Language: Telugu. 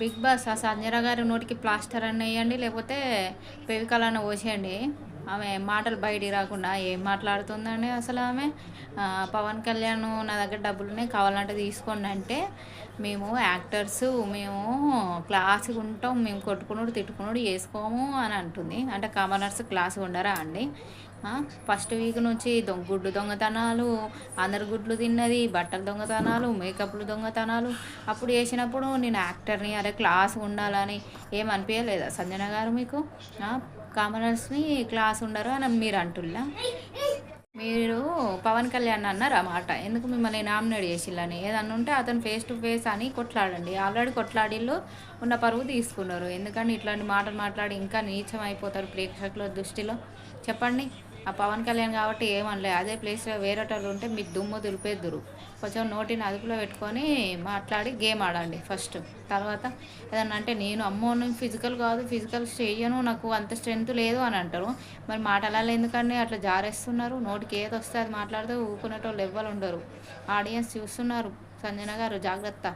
బిగ్ బాస్ ఆ సంజన గారి నోటికి ప్లాస్టర్ అన్న వేయండి లేకపోతే పెవికలన్న పోసేయండి. ఆమె మాటలు బయటికి రాకుండా ఏం మాట్లాడుతుందండి అసలు ఆమె? పవన్ కళ్యాణ్ నా దగ్గర డబ్బులు కావాలంటే తీసుకోండి అంటే మేము యాక్టర్స్ మేము క్లాస్గా ఉంటాం మేము కొట్టుకున్నాడు తిట్టుకున్నాడు వేసుకోము అని అంటుంది. అంటే కామనర్స్ క్లాస్ ఉండరా అండి? ఫస్ట్ వీక్ నుంచి దొంగ గుడ్డు దొంగతనాలు అందరు గుడ్లు తిన్నది బట్టల దొంగతనాలు మేకప్లు దొంగతనాలు. అప్పుడు చేసినప్పుడు నేను యాక్టర్ని అరే క్లాస్ ఉండాలని ఏమనిపించలేదా సంజన గారు మీకు? కామనర్స్ని క్లాస్ ఉండరు అని మీరు అంటుల్లా? మీరు పవన్ కళ్యాణ్ అన్నారు ఆ మాట. ఎందుకు మిమ్మల్ని నామినేట్ చేసిల్లని? ఏదన్నా ఉంటే అతను ఫేస్ టు ఫేస్ అని కొట్లాడండి. ఆల్రెడీ కొట్లాడిళ్ళు ఉన్న పరువు తీసుకున్నారు. ఎందుకంటే ఇట్లాంటి మాటలు మాట్లాడి ఇంకా నీచం అయిపోతారు ప్రేక్షకుల దృష్టిలో. చెప్పండి. ఆ పవన్ కళ్యాణ్ కాబట్టి ఏమనలే అదే ప్లేస్లో వేరేటోళ్ళు ఉంటే మీ దుమ్ము దులిపేద్దురు. కొంచెం నోటిని అదుపులో పెట్టుకొని మాట్లాడి గేమ్ ఆడండి ఫస్ట్ తర్వాత ఏదన్నా అంటే నేను అమ్మో నేను ఫిజికల్ కాదు ఫిజికల్ చేయను నాకు అంత స్ట్రెంత్ లేదు అని అంటారు. మరి మాటలలో ఎందుకండి అట్లా జారేస్తున్నారు. నోటికి ఏది వస్తే అది మాట్లాడితే ఊకునేటోళ్ళు ఎవ్వరు ఉండరు. ఆడియన్స్ చూస్తున్నారు. సంజన గారు జాగ్రత్త.